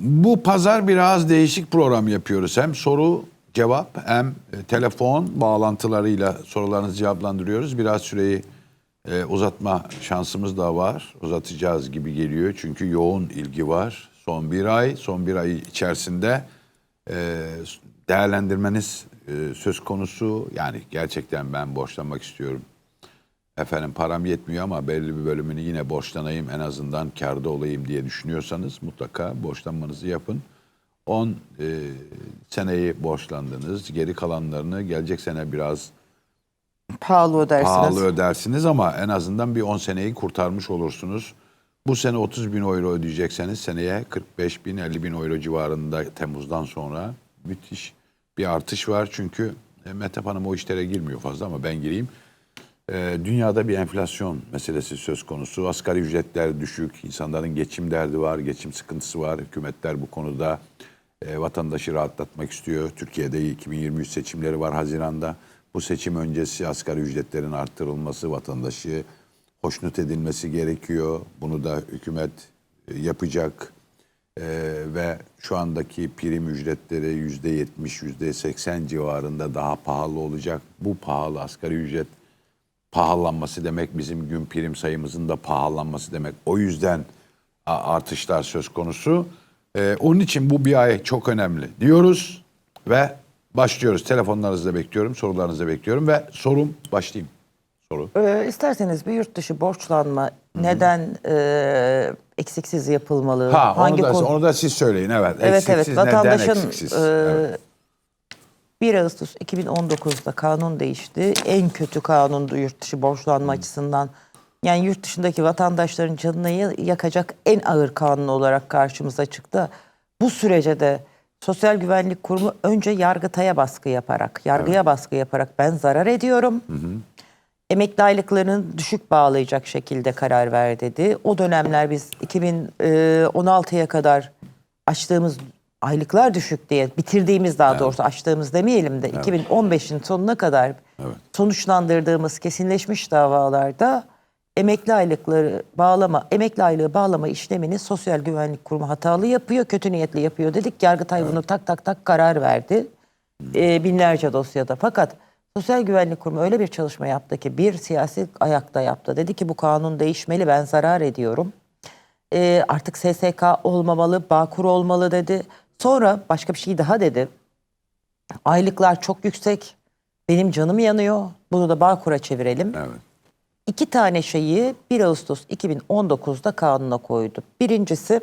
Bu pazar biraz değişik program yapıyoruz. Hem soru cevap hem e, telefon bağlantılarıyla sorularınızı cevaplandırıyoruz. Biraz süreyi e, uzatma şansımız da var. Uzatacağız gibi geliyor. Çünkü yoğun ilgi var. Son bir ay, son bir ay içerisinde e, değerlendirmeniz e, söz konusu. Yani gerçekten ben borçlanmak istiyorum. Efendim param yetmiyor ama belli bir bölümünü yine borçlanayım en azından karda olayım diye düşünüyorsanız mutlaka borçlanmanızı yapın. 10 e, seneyi borçlandınız. Geri kalanlarını gelecek sene biraz Pahalı ödersiniz. pahalı ödersiniz ama en azından bir 10 seneyi kurtarmış olursunuz. Bu sene 30 bin euro ödeyecekseniz seneye 45 bin 50 bin euro civarında Temmuz'dan sonra müthiş bir artış var. Çünkü e, Metap Hanım o işlere girmiyor fazla ama ben gireyim. E, dünyada bir enflasyon meselesi söz konusu. Asgari ücretler düşük, insanların geçim derdi var, geçim sıkıntısı var. Hükümetler bu konuda e, vatandaşı rahatlatmak istiyor. Türkiye'de 2023 seçimleri var Haziran'da. Bu seçim öncesi asgari ücretlerin arttırılması, vatandaşı hoşnut edilmesi gerekiyor. Bunu da hükümet e, yapacak. E, ve şu andaki prim ücretleri yüzde yetmiş, yüzde seksen civarında daha pahalı olacak. Bu pahalı asgari ücret pahalanması demek bizim gün prim sayımızın da pahalanması demek. O yüzden artışlar söz konusu. Ee, onun için bu bir ay çok önemli diyoruz ve başlıyoruz. Telefonlarınızı da bekliyorum, sorularınızı da bekliyorum ve sorum başlayayım. Soru. Ee, isterseniz bir yurt dışı borçlanma neden e, eksiksiz yapılmalı? Ha onu da, konu- onu da siz söyleyin evet. Evet Eksiksiz, evet neden vatandaşın eksiksiz? e, Evet. 1 Ağustos 2019'da kanun değişti. En kötü kanundu yurt dışı borçlanma açısından. Yani yurt dışındaki vatandaşların canını ya- yakacak en ağır kanun olarak karşımıza çıktı. Bu sürece de Sosyal Güvenlik Kurumu önce Yargıtay'a baskı yaparak, yargıya baskı yaparak ben zarar ediyorum. Emekli aylıklarını düşük bağlayacak şekilde karar ver dedi. O dönemler biz 2016'ya kadar açtığımız aylıklar düşük diye bitirdiğimiz daha doğrusu açtığımız demeyelim de 2015'in sonuna kadar sonuçlandırdığımız kesinleşmiş davalarda emekli aylıkları bağlama, emekli aylığı bağlama işlemini Sosyal Güvenlik Kurumu hatalı yapıyor, kötü niyetli yapıyor dedik. Yargıtay bunu tak tak tak karar verdi. Ee, binlerce dosyada. Fakat Sosyal Güvenlik Kurumu öyle bir çalışma yaptı ki bir siyasi ayakta yaptı. Dedi ki bu kanun değişmeli ben zarar ediyorum. Ee, artık SSK olmamalı, Bağkur olmalı dedi. Sonra başka bir şey daha dedi. Aylıklar çok yüksek. Benim canım yanıyor. Bunu da Bağkur'a çevirelim. Evet. İki tane şeyi 1 Ağustos 2019'da kanuna koydu. Birincisi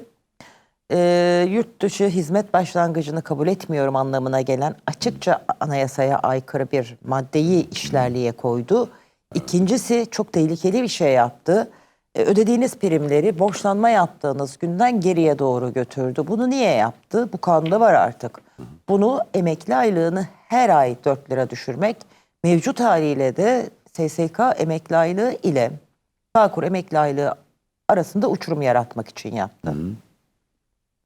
e, yurt dışı hizmet başlangıcını kabul etmiyorum anlamına gelen açıkça anayasaya aykırı bir maddeyi işlerliğe koydu. İkincisi çok tehlikeli bir şey yaptı. E, ödediğiniz primleri borçlanma yaptığınız günden geriye doğru götürdü. Bunu niye yaptı? Bu kanunda var artık. Bunu emekli aylığını her ay 4 lira düşürmek mevcut haliyle de SSK emekli aylığı ile Bağkur emekli aylığı arasında uçurum yaratmak için yaptı.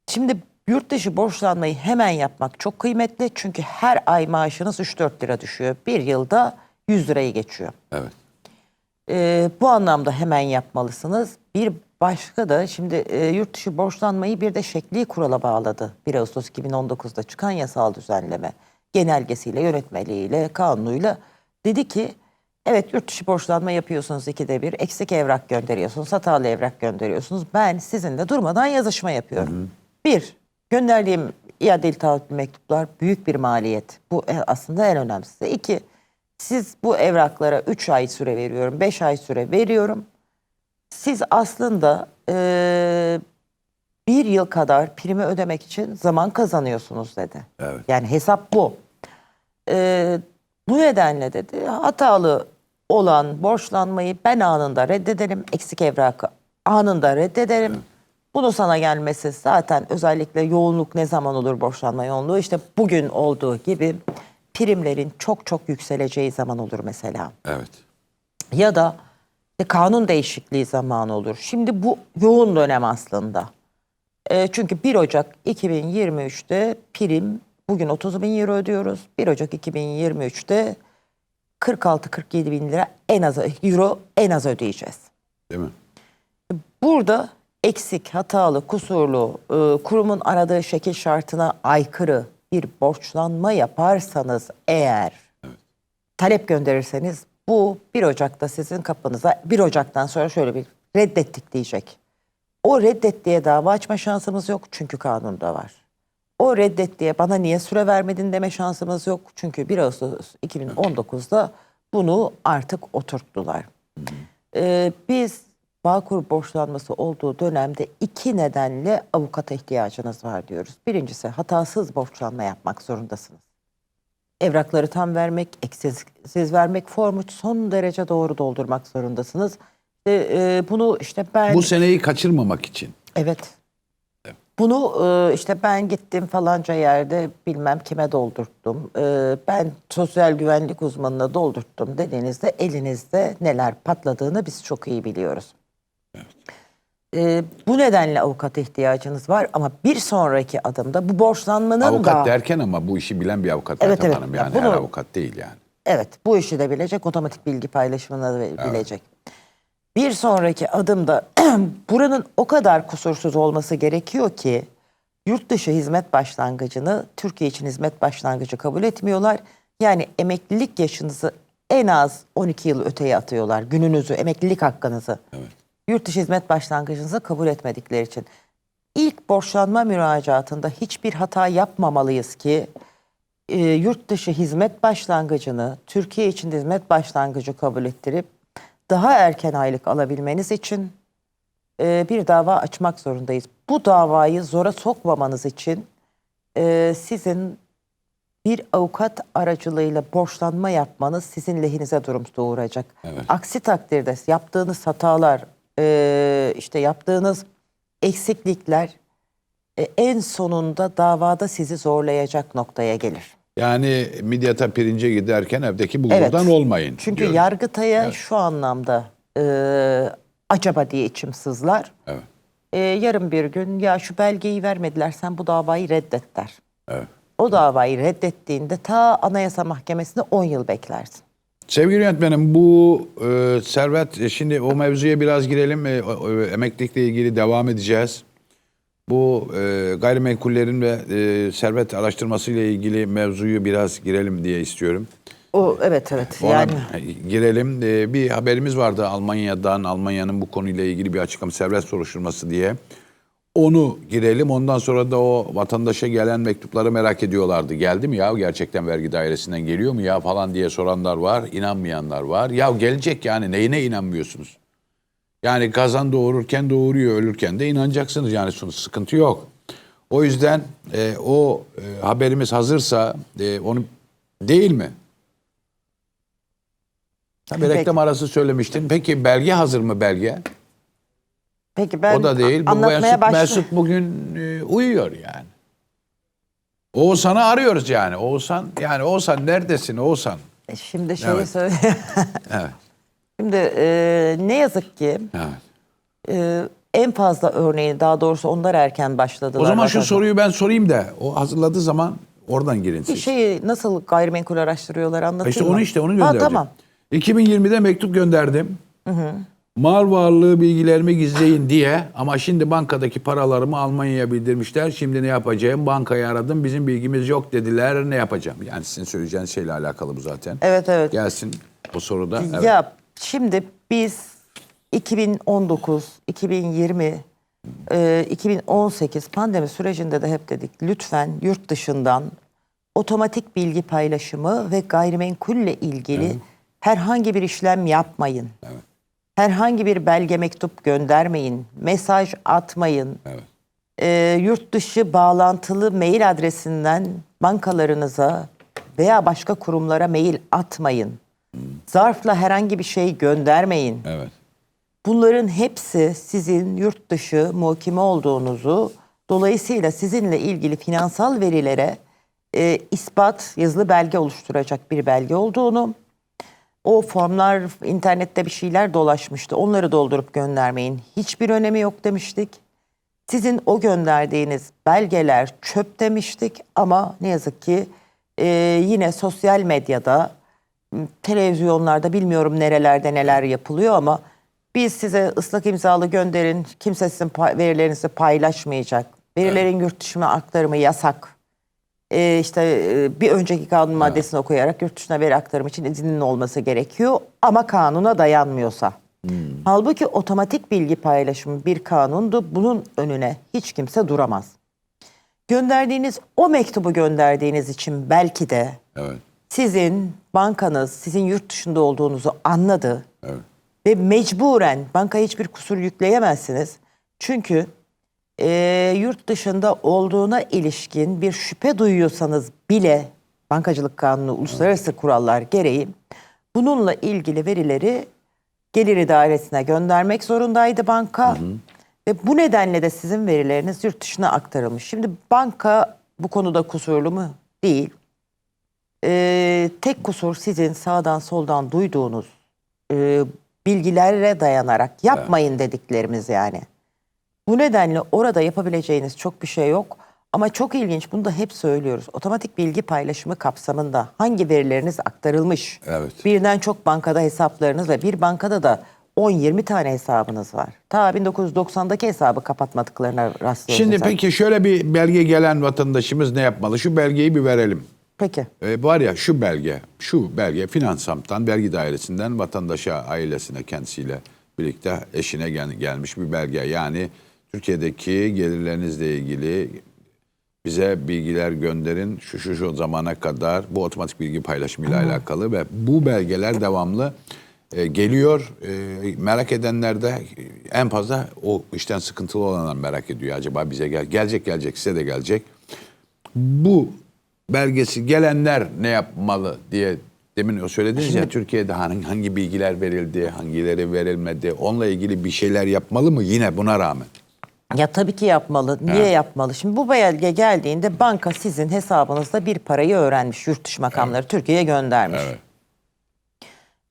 Şimdi yurt dışı borçlanmayı hemen yapmak çok kıymetli. Çünkü her ay maaşınız 3-4 lira düşüyor. Bir yılda 100 lirayı geçiyor. Evet. Ee, bu anlamda hemen yapmalısınız. Bir başka da şimdi e, yurt dışı borçlanmayı bir de şekli kurala bağladı. 1 Ağustos 2019'da çıkan yasal düzenleme. Genelgesiyle, yönetmeliğiyle, kanunuyla dedi ki evet yurt dışı borçlanma yapıyorsunuz ikide bir. Eksik evrak gönderiyorsunuz, hatalı evrak gönderiyorsunuz. Ben sizinle durmadan yazışma yapıyorum. Bir, gönderdiğim iadeli taahhüt mektuplar büyük bir maliyet. Bu e, aslında en önemlisi. İki, siz bu evraklara 3 ay süre veriyorum, 5 ay süre veriyorum. Siz aslında eee, bir yıl kadar primi ödemek için zaman kazanıyorsunuz dedi. Evet. Yani hesap bu. Eee, bu nedenle dedi hatalı olan borçlanmayı ben anında reddederim. Eksik evrakı anında reddederim. Bunu sana gelmesi zaten özellikle yoğunluk ne zaman olur borçlanma yoğunluğu işte bugün olduğu gibi primlerin çok çok yükseleceği zaman olur mesela. Evet. Ya da işte kanun değişikliği zamanı olur. Şimdi bu yoğun dönem aslında. E, çünkü 1 Ocak 2023'te prim bugün 30 bin euro ödüyoruz. 1 Ocak 2023'te 46-47 bin lira en az euro en az ödeyeceğiz. Değil mi? Burada eksik, hatalı, kusurlu, e, kurumun aradığı şekil şartına aykırı bir borçlanma yaparsanız eğer talep gönderirseniz bu 1 Ocak'ta sizin kapınıza 1 Ocak'tan sonra şöyle bir reddettik diyecek. O reddet diye dava açma şansımız yok çünkü kanunda var. O reddet diye bana niye süre vermedin deme şansımız yok. Çünkü 1 Ağustos 2019'da bunu artık oturttular. Ee, biz Bağkur borçlanması olduğu dönemde iki nedenle avukata ihtiyacınız var diyoruz. Birincisi hatasız borçlanma yapmak zorundasınız. Evrakları tam vermek, eksiksiz vermek, formu son derece doğru doldurmak zorundasınız. Ve, e, bunu işte ben... Bu seneyi kaçırmamak için. Evet. Bunu e, işte ben gittim falanca yerde bilmem kime doldurttum. E, ben sosyal güvenlik uzmanına doldurttum dediğinizde elinizde neler patladığını biz çok iyi biliyoruz. E, bu nedenle avukata ihtiyacınız var ama bir sonraki adımda bu borçlanmanın Avukat da... derken ama bu işi bilen bir avukat Evet, Meltem evet. Hanım. Ya Yani her bunu- avukat değil yani. Evet bu işi de bilecek, otomatik bilgi paylaşımını da bilecek. Bir sonraki adımda buranın o kadar kusursuz olması gerekiyor ki yurt dışı hizmet başlangıcını Türkiye için hizmet başlangıcı kabul etmiyorlar. Yani emeklilik yaşınızı en az 12 yıl öteye atıyorlar. Gününüzü, emeklilik hakkınızı. Yurt dışı hizmet başlangıcınızı kabul etmedikleri için. İlk borçlanma müracaatında hiçbir hata yapmamalıyız ki e, yurt dışı hizmet başlangıcını Türkiye için hizmet başlangıcı kabul ettirip daha erken aylık alabilmeniz için e, bir dava açmak zorundayız. Bu davayı zora sokmamanız için e, sizin bir avukat aracılığıyla borçlanma yapmanız sizin lehinize durum doğuracak. Evet. Aksi takdirde yaptığınız hatalar, e, işte yaptığınız eksiklikler e, en sonunda davada sizi zorlayacak noktaya gelir. Yani midyata pirince giderken evdeki bulgurdan Evet. olmayın. Çünkü diyoruz. Yargıtay'a şu anlamda e, acaba diye içim sızlar. Evet. E, yarın bir gün ya şu belgeyi vermediler sen bu davayı reddet der. Evet. O davayı reddettiğinde ta Anayasa Mahkemesi'nde 10 yıl beklersin. Sevgili yönetmenim bu e, Servet e, şimdi o mevzuya biraz girelim. E, o, emeklilikle ilgili devam edeceğiz. Bu e, gayrimenkullerin ve e, servet araştırması ile ilgili mevzuyu biraz girelim diye istiyorum. O evet evet Ona yani girelim. E, bir haberimiz vardı Almanya'dan. Almanya'nın bu konuyla ilgili bir açıklama servet soruşturması diye. Onu girelim. Ondan sonra da o vatandaşa gelen mektupları merak ediyorlardı. Geldi mi ya gerçekten vergi dairesinden geliyor mu ya falan diye soranlar var. inanmayanlar var. Ya gelecek yani neyine inanmıyorsunuz? Yani kazan doğururken doğuruyor, ölürken de inanacaksınız. Yani sıkıntı yok. O yüzden e, o e, haberimiz hazırsa e, onu değil mi? Tabii reklam arası söylemiştin. Peki belge hazır mı belge? Peki ben o da değil. Bu Mesut, başla. Mesut bugün e, uyuyor yani. Oğuzhan'ı arıyoruz yani. Oğuzhan yani Oğuzhan neredesin Oğuzhan? E, Şimdi şöyle Evet. söyle. Evet. Şimdi e, ne yazık ki evet. e, en fazla örneği daha doğrusu onlar erken başladılar. O zaman şu soruyu ben sorayım da o hazırladığı zaman oradan girin siz. şeyi nasıl gayrimenkul araştırıyorlar anlatayım İşte onu işte onu Ha, göndereceğim. tamam. 2020'de mektup gönderdim. Mal varlığı bilgilerimi gizleyin diye ama şimdi bankadaki paralarımı Almanya'ya bildirmişler. Şimdi ne yapacağım? Bankayı aradım. Bizim bilgimiz yok dediler. Ne yapacağım? Yani sizin söyleyeceğiniz şeyle alakalı bu zaten. Evet evet. Gelsin o soruda. Evet. Ya şimdi biz 2019, 2020, e, 2018 pandemi sürecinde de hep dedik lütfen yurt dışından otomatik bilgi paylaşımı ve gayrimenkulle ilgili herhangi bir işlem yapmayın. Herhangi bir belge mektup göndermeyin, mesaj atmayın. Evet. E, yurt dışı bağlantılı mail adresinden bankalarınıza veya başka kurumlara mail atmayın. Zarfla herhangi bir şey göndermeyin. Evet. Bunların hepsi sizin yurt dışı muhkeme olduğunuzu, dolayısıyla sizinle ilgili finansal verilere e, ispat, yazılı belge oluşturacak bir belge olduğunu, o formlar internette bir şeyler dolaşmıştı. Onları doldurup göndermeyin. Hiçbir önemi yok demiştik. Sizin o gönderdiğiniz belgeler çöp demiştik ama ne yazık ki e, yine sosyal medyada, televizyonlarda bilmiyorum nerelerde neler yapılıyor ama Biz size ıslak imzalı gönderin. Kimse sizin verilerinizi paylaşmayacak. Verilerin yurt dışına aktarımı yasak. Ee, işte e, bir önceki kanun maddesini okuyarak yurt dışına veri aktarımı için izinin olması gerekiyor. Ama kanuna dayanmıyorsa. Halbuki otomatik bilgi paylaşımı bir kanundu. Bunun önüne hiç kimse duramaz. Gönderdiğiniz o mektubu gönderdiğiniz için belki de Evet. sizin bankanız sizin yurt dışında olduğunuzu anladı Evet. ve mecburen bankaya hiçbir kusur yükleyemezsiniz. Çünkü eee, yurt dışında olduğuna ilişkin bir şüphe duyuyorsanız bile bankacılık kanunu uluslararası kurallar gereği bununla ilgili verileri gelir idaresine göndermek zorundaydı banka. Ve bu nedenle de sizin verileriniz yurt dışına aktarılmış. Şimdi banka bu konuda kusurlu mu? Değil. Ee, tek kusur sizin sağdan soldan duyduğunuz e, bilgilere dayanarak yapmayın dediklerimiz yani. Bu nedenle orada yapabileceğiniz çok bir şey yok. Ama çok ilginç bunu da hep söylüyoruz. Otomatik bilgi paylaşımı kapsamında hangi verileriniz aktarılmış? Evet. Birden çok bankada hesaplarınız ve bir bankada da 10-20 tane hesabınız var. Ta 1990'daki hesabı kapatmadıklarına rastlıyoruz. Şimdi mesela. peki şöyle bir belge gelen vatandaşımız ne yapmalı? Şu belgeyi bir verelim. Peki. E, var ya şu belge, şu belge Finansam'dan, vergi dairesinden vatandaşa, ailesine, kendisiyle birlikte eşine gel- gelmiş bir belge. Yani Türkiye'deki gelirlerinizle ilgili bize bilgiler gönderin şu şu şu zamana kadar bu otomatik bilgi paylaşımıyla alakalı ve bu belgeler devamlı e, geliyor. E, merak edenler de en fazla o işten sıkıntılı olanlar merak ediyor. Acaba bize gel gelecek gelecek size de gelecek bu belgesi gelenler ne yapmalı diye demin söylediniz ya Türkiye'de hangi, hangi bilgiler verildi, hangileri verilmedi. Onunla ilgili bir şeyler yapmalı mı yine buna rağmen? Ya tabii ki yapmalı. Niye yapmalı? Şimdi bu belge geldiğinde banka sizin hesabınızda bir parayı öğrenmiş. Yurt dışı makamları Türkiye'ye göndermiş. Evet.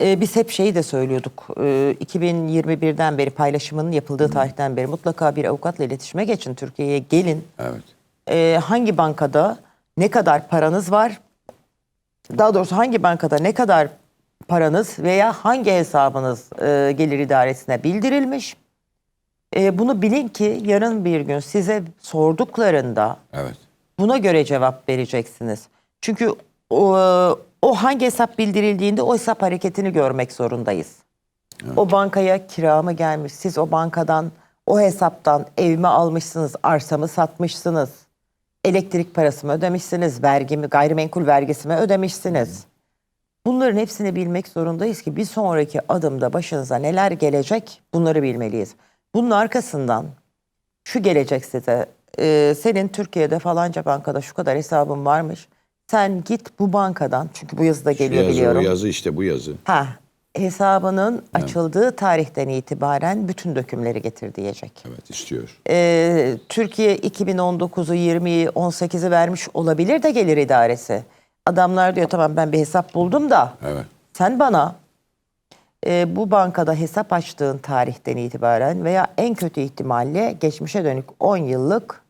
Ee, biz hep şeyi de söylüyorduk. Ee, 2021'den beri paylaşımının yapıldığı tarihten beri mutlaka bir avukatla iletişime geçin. Türkiye'ye gelin. Evet. Ee, hangi bankada ne kadar paranız var? Daha doğrusu hangi bankada ne kadar paranız veya hangi hesabınız e, gelir idaresine bildirilmiş? E, bunu bilin ki yarın bir gün size sorduklarında Evet. buna göre cevap vereceksiniz. Çünkü o, o hangi hesap bildirildiğinde o hesap hareketini görmek zorundayız. O bankaya kira mı gelmiş? Siz o bankadan, o hesaptan ev mi almışsınız, arsa mı satmışsınız? Elektrik parası mı ödemişsiniz, vergi mi, gayrimenkul vergisi mi ödemişsiniz? Bunların hepsini bilmek zorundayız ki bir sonraki adımda başınıza neler gelecek bunları bilmeliyiz. Bunun arkasından şu gelecek size. e, senin Türkiye'de falanca bankada şu kadar hesabın varmış. Sen git bu bankadan çünkü bu yazıda Şu geliyor yazı, biliyorum. o yazı işte bu yazı. Ha, hesabının açıldığı tarihten itibaren bütün dökümleri getir diyecek. Evet istiyor. Ee, Türkiye 2019'u 20'yi 18'i vermiş olabilir de gelir idaresi. Adamlar diyor tamam ben bir hesap buldum da Evet. sen bana e, bu bankada hesap açtığın tarihten itibaren veya en kötü ihtimalle geçmişe dönük 10 yıllık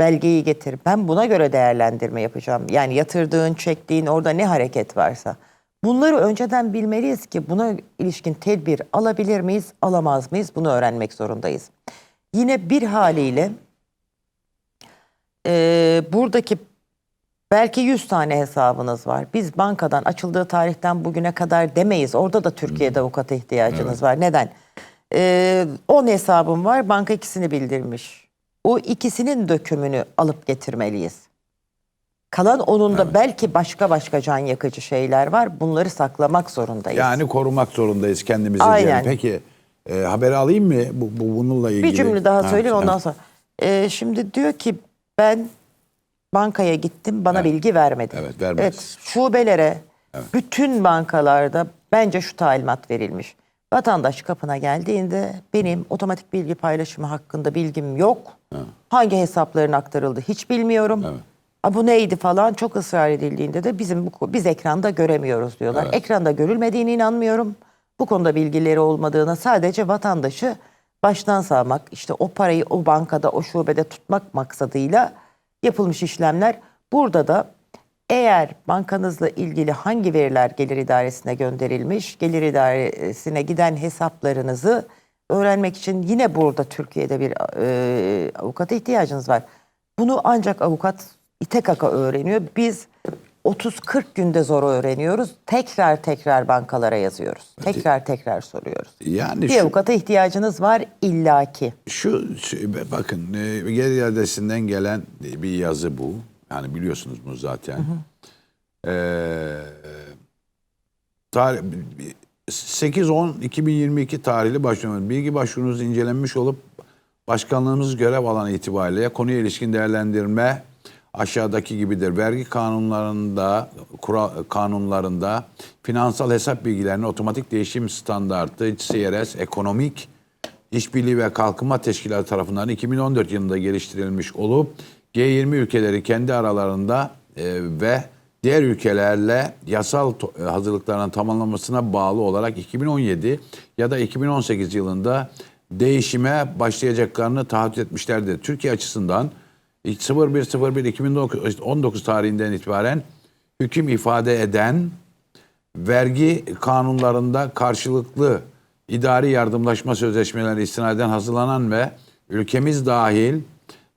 belgeyi getir. Ben buna göre değerlendirme yapacağım. Yani yatırdığın, çektiğin orada ne hareket varsa. Bunları önceden bilmeliyiz ki buna ilişkin tedbir alabilir miyiz, alamaz mıyız? Bunu öğrenmek zorundayız. Yine bir haliyle e, buradaki belki 100 tane hesabınız var. Biz bankadan açıldığı tarihten bugüne kadar demeyiz. Orada da Türkiye'de avukata ihtiyacınız var. Neden? Ee, 10 hesabım var. Banka ikisini bildirmiş. O ikisinin dökümünü alıp getirmeliyiz. Kalan onun da belki başka başka can yakıcı şeyler var. Bunları saklamak zorundayız. Yani korumak zorundayız kendimizi. Aynen. diyelim. Peki e, haberi alayım mı bu, bu bununla ilgili? bir cümle daha Ha, söyleyeyim ondan sonra. Ee, şimdi diyor ki ben bankaya gittim bana bilgi vermedi. Evet, vermedi. Evet şubelere bütün bankalarda bence şu talimat verilmiş. Vatandaş kapına geldiğinde benim otomatik bilgi paylaşımı hakkında bilgim yok. Hangi hesapların aktarıldı hiç bilmiyorum. Evet. "Aa, Bu neydi falan çok ısrar edildiğinde de bizim biz ekranda göremiyoruz diyorlar. Ekranda görülmediğine inanmıyorum. Bu konuda bilgileri olmadığına sadece vatandaşı baştan sağmak, işte o parayı o bankada, o şubede tutmak maksadıyla yapılmış işlemler. Burada da Eğer bankanızla ilgili hangi veriler gelir idaresine gönderilmiş, gelir idaresine giden hesaplarınızı öğrenmek için yine burada Türkiye'de bir e, avukata ihtiyacınız var. Bunu ancak avukat İTKK öğreniyor. Biz 30-40 günde zor öğreniyoruz. Tekrar tekrar bankalara yazıyoruz. Tekrar tekrar soruyoruz. Yani Bir şu, avukata ihtiyacınız var illaki. şu şu- bakın e, gelir iadesinden gelen bir yazı bu. Yani biliyorsunuz bunu zaten. Ee, tarih, 8-10-2022 tarihli başvuru. Bilgi başvurunuz incelenmiş olup başkanlığımız görev alanı itibariyle konuya ilişkin değerlendirme aşağıdaki gibidir. Vergi kanunlarında, kura, kanunlarında finansal hesap bilgilerinin otomatik değişim standartı CRS ekonomik İşbirliği ve Kalkınma Teşkilatı tarafından 2014 yılında geliştirilmiş olup G20 ülkeleri kendi aralarında e, ve diğer ülkelerle yasal e, hazırlıklarının tamamlanmasına bağlı olarak 2017 ya da 2018 yılında değişime başlayacaklarını taahhüt etmişlerdir. Türkiye açısından 01.01.2019 tarihinden itibaren hüküm ifade eden vergi kanunlarında karşılıklı idari yardımlaşma sözleşmeleri istinaden hazırlanan ve ülkemiz dahil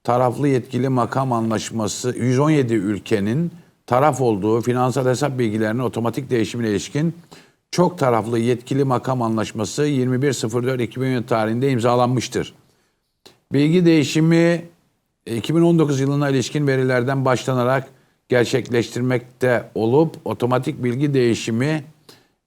taraflı yetkili makam anlaşması 117 ülkenin taraf olduğu finansal hesap bilgilerinin otomatik değişimine ilişkin çok taraflı yetkili makam anlaşması 21.04.2017 tarihinde imzalanmıştır. Bilgi değişimi 2019 yılına ilişkin verilerden başlanarak gerçekleştirmekte olup otomatik bilgi değişimi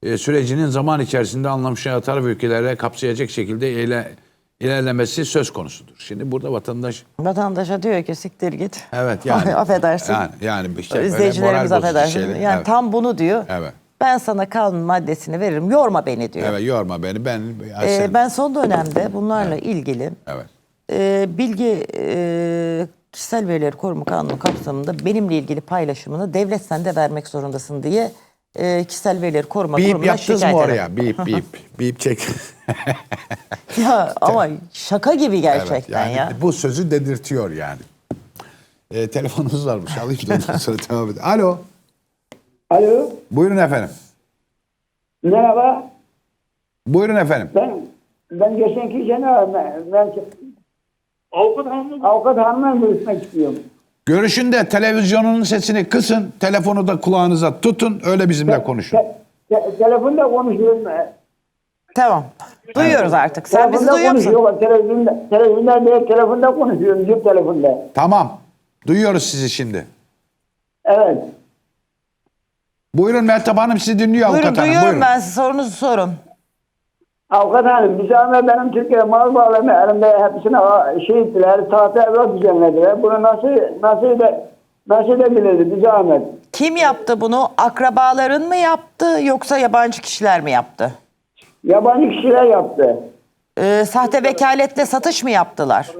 e, sürecinin zaman içerisinde anlamışlığa taraf ülkelere kapsayacak şekilde ile, ilerlemesi söz konusudur. Şimdi burada vatandaş Vatandaşa diyor ki siktir git. evet yani Affedersin. Yani, yani işte böyle İzleyicilerimiz affedersin. şeyler. Yani evet. tam bunu diyor. Evet. Ben sana kanun maddesini veririm. Yorma beni diyor. Evet yorma beni ben Ee, ben son dönemde bunlarla ilgili evet. E, bilgi e, kişisel verileri koruma kanunu kapsamında benimle ilgili paylaşımını devlet sende vermek zorundasın diye e, kişisel verileri koruma Bip kurumuna yaptınız şikayet mı ederim. oraya? Bip bip. Bip çek. Ya ama şaka gibi Evet, gerçekten yani ya. Bu sözü dedirtiyor yani. E, telefonumuz varmış. Alayım da ondan sonra devam edelim. Alo. Alo, Buyurun efendim. merhaba. Buyurun efendim. Ben ben geçenki sene ben, ben Avukat hanım avukat hanımla görüşmek istiyorum. Görüşün de televizyonunun sesini kısın. Telefonu da kulağınıza tutun. Öyle bizimle konuşun. Te, te, telefonda konuşuyorum. Tamam. Duyuyoruz artık. Sen bizi duyuyor musun? konuşuyorum. Televizyonda, televizyonda değil, telefonda konuşuyorum. Cep telefonda. Tamam. Duyuyoruz sizi şimdi. Evet. Buyurun Mehtap Hanım sizi dinliyor Buyurun avukat hanım. duyuyorum Buyurun. ben size sorunuzu sorun. Avukat hanım, zahmet benim Türkiye mal bağlamı elimde hepsini a- şey ettiler, sahte evrak düzenlediler. Bunu nasıl, nasıl da, nasıl edebilirdi bir zahmet? Kim yaptı bunu? Akrabaların mı yaptı yoksa yabancı kişiler mi yaptı? Yabancı kişiler yaptı. Ee, sahte vekaletle satış mı yaptılar?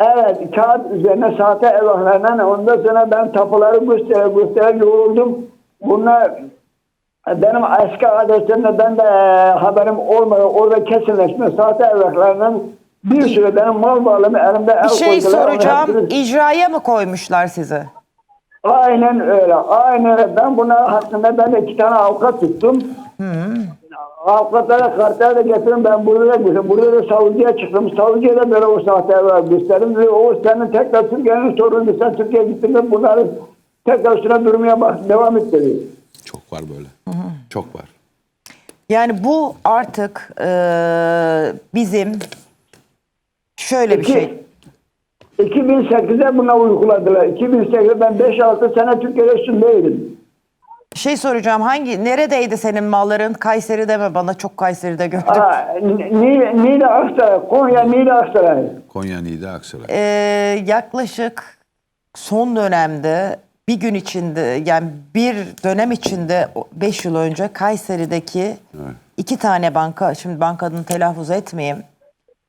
Evet, kağıt üzerine sahte evraklarla ondan sonra ben tapuları göstere göstere yoruldum. Bunlar benim eski adresimde ben de e, haberim olmadı. Orada kesinleşme sahte evraklarla bir süre benim mal bağlamı elimde el Bir şey koydular. Soracağım. hepsini- İcraya mı koymuşlar sizi? Aynen öyle. Aynen öyle. Ben buna hakkında ben de iki tane avukat tuttum. Avukatlara kartlar da getirdim. Ben burada da götürdüm. Burada da savcıya çıktım. Savcıya da böyle o sahte evrak gösterdim. Ve o senin tekrar Türkiye'nin sorunu. Sen Türkiye'ye gittin bunları tekrar üstüne durmaya bak. Devam et dedi. Çok var böyle. Çok var. Yani bu artık e, bizim şöyle bir İki- şey. 2008'de buna uyguladılar. 2008'de ben 5-6 sene Türkiye'de üstündeydim. Bir şey soracağım. Hangi neredeydi senin malların? Kayseri'de mi? Bana çok Kayseri'de gördüm. Aa, Niğde Aksaray, Konya Niğde Aksaray. Konya Niğde Aksaray. Ee, yaklaşık son dönemde bir gün içinde yani bir dönem içinde 5 yıl önce Kayseri'deki iki tane banka şimdi bankanın telaffuz etmeyeyim.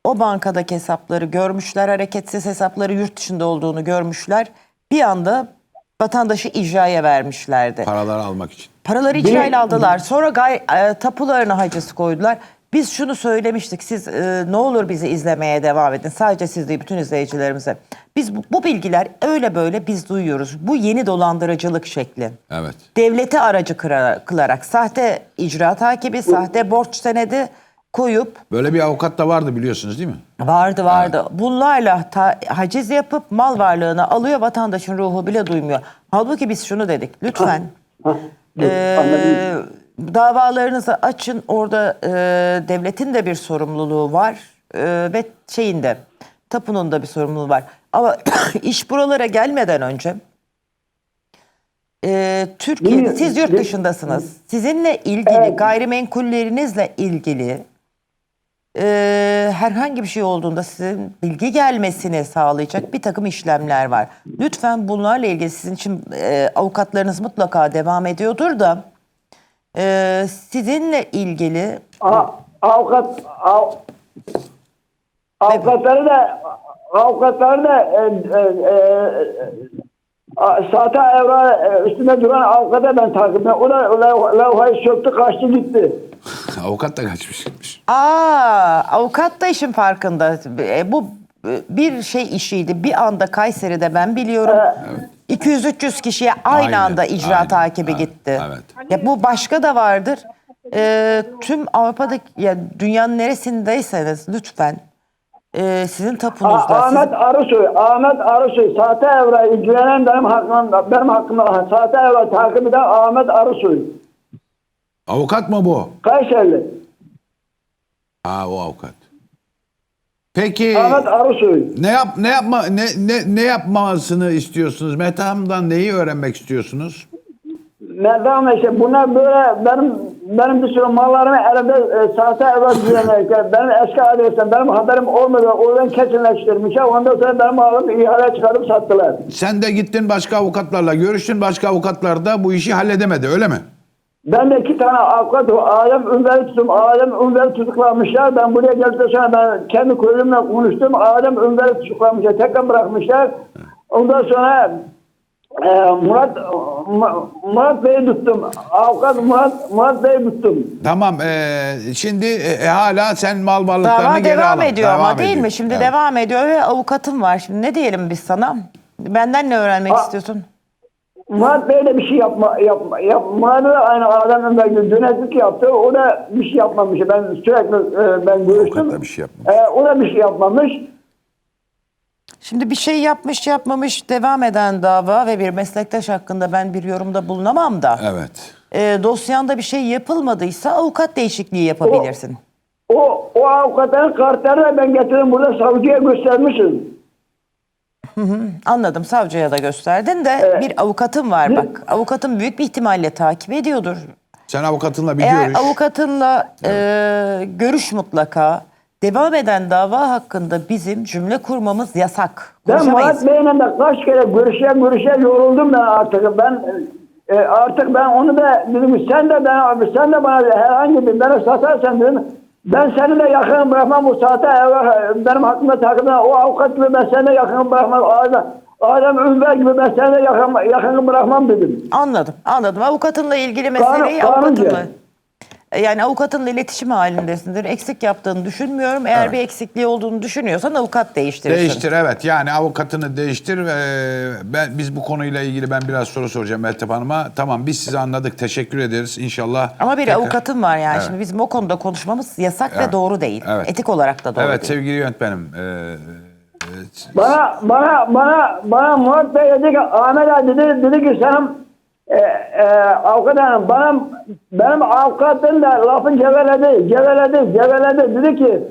O bankadaki hesapları görmüşler, hareketsiz hesapları yurt dışında olduğunu görmüşler. Bir anda vatandaşı icraya vermişlerdi. Paraları almak için. Paraları icrayla aldılar. Sonra gay, e, tapularına hacısı koydular. Biz şunu söylemiştik. Siz e, ne olur bizi izlemeye devam edin. Sadece siz değil bütün izleyicilerimize. Biz bu, bu bilgiler öyle böyle biz duyuyoruz. Bu yeni dolandırıcılık şekli. Evet. Devleti aracı kılarak sahte icra takibi, sahte borç senedi koyup Böyle bir avukat da vardı biliyorsunuz değil mi? Vardı vardı. Bunlarla ta- haciz yapıp mal varlığını alıyor vatandaşın ruhu bile duymuyor. Halbuki biz şunu dedik. Lütfen eee, Anladım. Davalarınızı açın. Orada eee, devletin de bir sorumluluğu var eee, ve şeyin de tapunun da bir sorumluluğu var. Ama iş buralara gelmeden önce eee Türkiye, siz yurt dışındasınız. Sizinle ilgili, gayrimenkullerinizle ilgili e, herhangi bir şey olduğunda sizin bilgi gelmesini sağlayacak bir takım işlemler var. Lütfen bunlarla ilgili sizin için e, avukatlarınız mutlaka devam ediyordur da e, sizinle ilgili A- avukat av, avukatları da avukatları da e, e, e, sahte evra e, üstünde duran avukata ben takip ediyorum. O da lev- levhayı söktü kaçtı gitti. avukat da kaçmış gitmiş. Aa, avukat da işin farkında. E, bu e, bir şey işiydi. Bir anda Kayseri'de ben biliyorum. 200-300 kişiye aynı Aynen, anda icra aynen. takibi Evet, gitti. evet. Ya bu başka da vardır. E, tüm Avrupa'daki ya dünyanın neresindeyseniz lütfen e, sizin A- tapunuzda Ahmet sizin- Arısoy, Ahmet Arısoy sahte evra ilgilenen benim hakkımda, benim hakkımda sahte evra takip eden Ahmet Arısoy. Avukat mı bu? Kayserili. Ha o avukat. Peki Ahmet Arısoy. ne yap ne yapma ne ne ne yapmasını istiyorsunuz? Mehtap'dan neyi öğrenmek istiyorsunuz? Merdam işte bunlar böyle benim benim bir sürü mallarımı elimde e, sahte evrak düzenlerken benim eski adresim benim haberim olmadı oradan kesinleştirmişler. Ondan sonra benim malımı ihale çıkarıp sattılar. Sen de gittin başka avukatlarla görüştün. Başka avukatlar da bu işi halledemedi öyle mi? Ben de iki tane avukat Alem Ünver'i tuttum. Alem Ünver'i tutuklamışlar. Ben buraya geldikten sonra ben kendi köylümle konuştum. Alem Ünver'i tutuklamışlar. Tekrar bırakmışlar. Ondan sonra e, Murat Mu- Murat Bey'i tuttum. Avukat Murat Murat Bey'i tuttum. Tamam eee, şimdi e, hala sen mal varlıklarını Dava geri devam al. ediyor ama değil ediyor. mi? Şimdi Evet. devam ediyor ve avukatım var. Şimdi ne diyelim biz sana? Benden ne öğrenmek Aa. istiyorsun? Murat Bey de bir şey yapma, yapma, yapma da aynı adamın da döneklik yaptı. O da bir şey yapmamış. Ben sürekli e, ben görüştüm. Avukat da bir şey yapmamış. E, o da bir şey yapmamış. Şimdi bir şey yapmış yapmamış devam eden dava ve bir meslektaş hakkında ben bir yorumda bulunamam da. Evet. e, dosyanda bir şey yapılmadıysa avukat değişikliği yapabilirsin. O, o avukatların kartlarını ben getirdim burada savcıya göstermişim. Anladım savcıya da gösterdin de bir avukatın var bak. Avukatın büyük bir ihtimalle takip ediyordur. Sen avukatınla bir Eğer görüş. avukatınla e, görüş mutlaka. Devam eden dava hakkında bizim cümle kurmamız yasak. Ben. Murat Bey'le de kaç kere görüşe görüşe yoruldum ben artık. Ben e, artık ben onu da dedim sen de ben abi sen de bana herhangi bir beni satarsan dedim. Ben seni de yakın bırakmam bu saate evvel benim hakkımda takımda o avukat gibi ben seni de yakın bırakmam. Adem, Adem Ünver gibi ben seni de yakın, yakın bırakmam dedim. Anladım, anladım. Avukatınla ilgili Kanun- meseleyi kanunca. avukatınla... E, Yani avukatınla iletişim halindesindir. Eksik yaptığını düşünmüyorum. Eğer Evet. bir eksikliği olduğunu düşünüyorsan avukat değiştirirsin. Değiştir evet. Yani avukatını değiştir. Ee, ben biz bu konuyla ilgili ben biraz soru soracağım Meltep Hanım'a. Tamam biz sizi anladık. Teşekkür ederiz. İnşallah. Ama bir tekrar- avukatın var yani. Evet. Şimdi bizim o konuda konuşmamız yasak Evet. ve doğru değil. Evet. Etik olarak da doğru Evet değil. sevgili yönetmenim. Ee, evet. Bana bana bana bana Murat Bey dedi ki Ahmet abi dedi, dedi ki senin e, e, avukat hanım bana benim avukatın da lafın geveledi geveledi geveledi. Dedi ki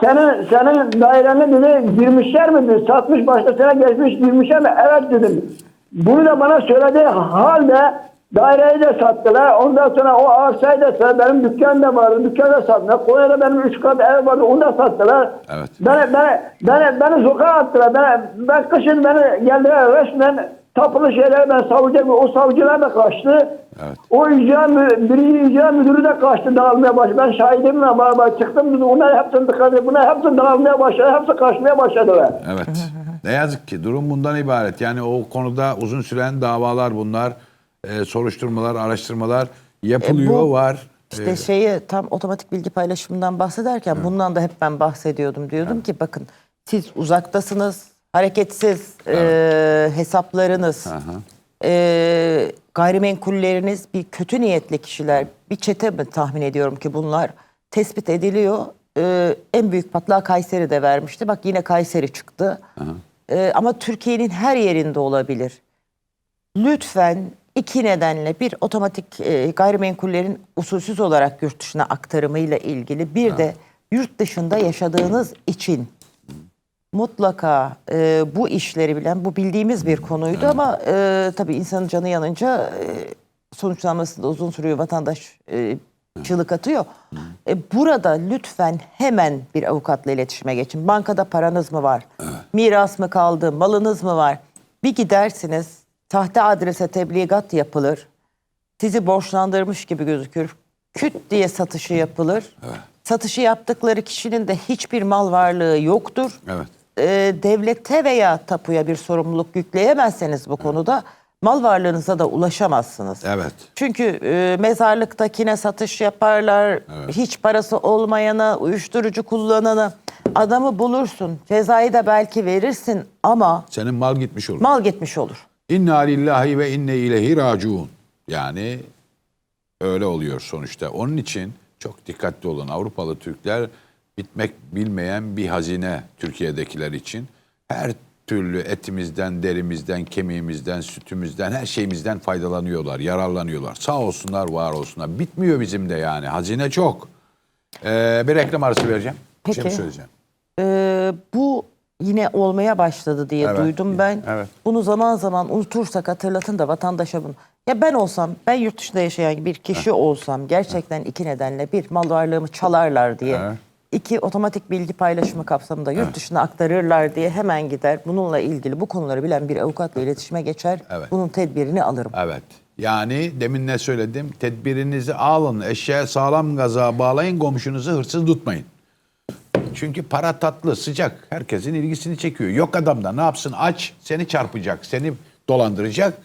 senin senin daireni dedi girmişler mi? dedi. Satmış başkasına geçmiş girmişler mi? Evet dedim. Bunu da bana söylediği halde daireyi de sattılar. Ondan sonra o arsayı da sattılar benim dükkan da vardı dükkanı da sattılar. Konya'da benim üç kat ev vardı onu da sattılar. Evet. Beni, beni, beni, beni sokağa attılar. Beni, ben kışın beni geldiler resmen tapılı şeyler ben savcı o savcılar da kaçtı. Evet. O icra, birinci icra müdürü de kaçtı dağılmaya başladı. Ben şahidimle beraber çıktım dedi. Onlar hepsini tıkadı. Bunlar hepsi dağılmaya başladı. Hepsi kaçmaya başladılar. Evet. ne yazık ki durum bundan ibaret. Yani o konuda uzun süren davalar bunlar. Ee, soruşturmalar, araştırmalar yapılıyor E, bu- var. İşte şeyi tam otomatik bilgi paylaşımından bahsederken bundan da hep ben bahsediyordum. Diyordum ki bakın siz uzaktasınız, hareketsiz e, hesaplarınız, e, gayrimenkulleriniz bir kötü niyetli kişiler, bir çete mi tahmin ediyorum ki bunlar tespit ediliyor. E, en büyük patlağı Kayseri'de vermişti. Bak yine Kayseri çıktı. E, ama Türkiye'nin her yerinde olabilir. Lütfen iki nedenle bir otomatik e, gayrimenkullerin usulsüz olarak yurt dışına aktarımıyla ilgili bir de yurt dışında yaşadığınız için mutlaka e, bu işleri bilen bu bildiğimiz bir konuydu ama e, tabii insanın canı yanınca e, sonuçlanması da uzun sürüyor vatandaş e, çığlık atıyor. E, burada lütfen hemen bir avukatla iletişime geçin. Bankada paranız mı var? Miras mı kaldı? Malınız mı var? Bir gidersiniz sahte adrese tebligat yapılır. Sizi borçlandırmış gibi gözükür. Küt diye satışı yapılır. Satışı yaptıkları kişinin de hiçbir mal varlığı yoktur Evet. E, devlete veya tapuya bir sorumluluk yükleyemezseniz bu konuda mal varlığınıza da ulaşamazsınız. Evet. Çünkü e, mezarlıktakine satış yaparlar, hiç parası olmayana, uyuşturucu kullanana adamı bulursun, cezayı da belki verirsin ama Senin mal gitmiş olur. mal gitmiş olur. İnna lillahi ve inne ileyhi raciun. Yani öyle oluyor sonuçta. Onun için çok dikkatli olun. Avrupalı Türkler bitmek bilmeyen bir hazine Türkiye'dekiler için. Her türlü etimizden, derimizden, kemiğimizden, sütümüzden, her şeyimizden faydalanıyorlar, yararlanıyorlar. Sağ olsunlar, var olsunlar. Bitmiyor bizim de yani. Hazine çok. Ee, bir reklam arası vereceğim. Şey Peki. söyleyeceğim? Ee, bu yine olmaya başladı diye Evet. duydum ben. Evet. Bunu zaman zaman unutursak hatırlatın da vatandaşa bunu. Ya ben olsam, ben yurt dışında yaşayan bir kişi olsam gerçekten iki nedenle bir mal varlığımı çalarlar diye. Evet. İki otomatik bilgi paylaşımı kapsamında yurt dışına aktarırlar diye hemen gider. Bununla ilgili bu konuları bilen bir avukatla iletişime geçer. Evet. Bunun tedbirini alırım. Evet. Yani demin ne söyledim? Tedbirinizi alın. Eşeğe sağlam gaza bağlayın. Komşunuzu hırsız tutmayın. Çünkü para tatlı, sıcak. Herkesin ilgisini çekiyor. Yok adam da ne yapsın? Aç, seni çarpacak, seni dolandıracak.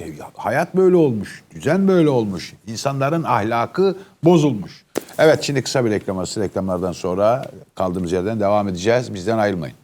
E, ya, hayat böyle olmuş. Düzen böyle olmuş. İnsanların ahlakı bozulmuş. Evet şimdi kısa bir reklam arası. Reklamlardan sonra kaldığımız yerden devam edeceğiz. Bizden ayrılmayın.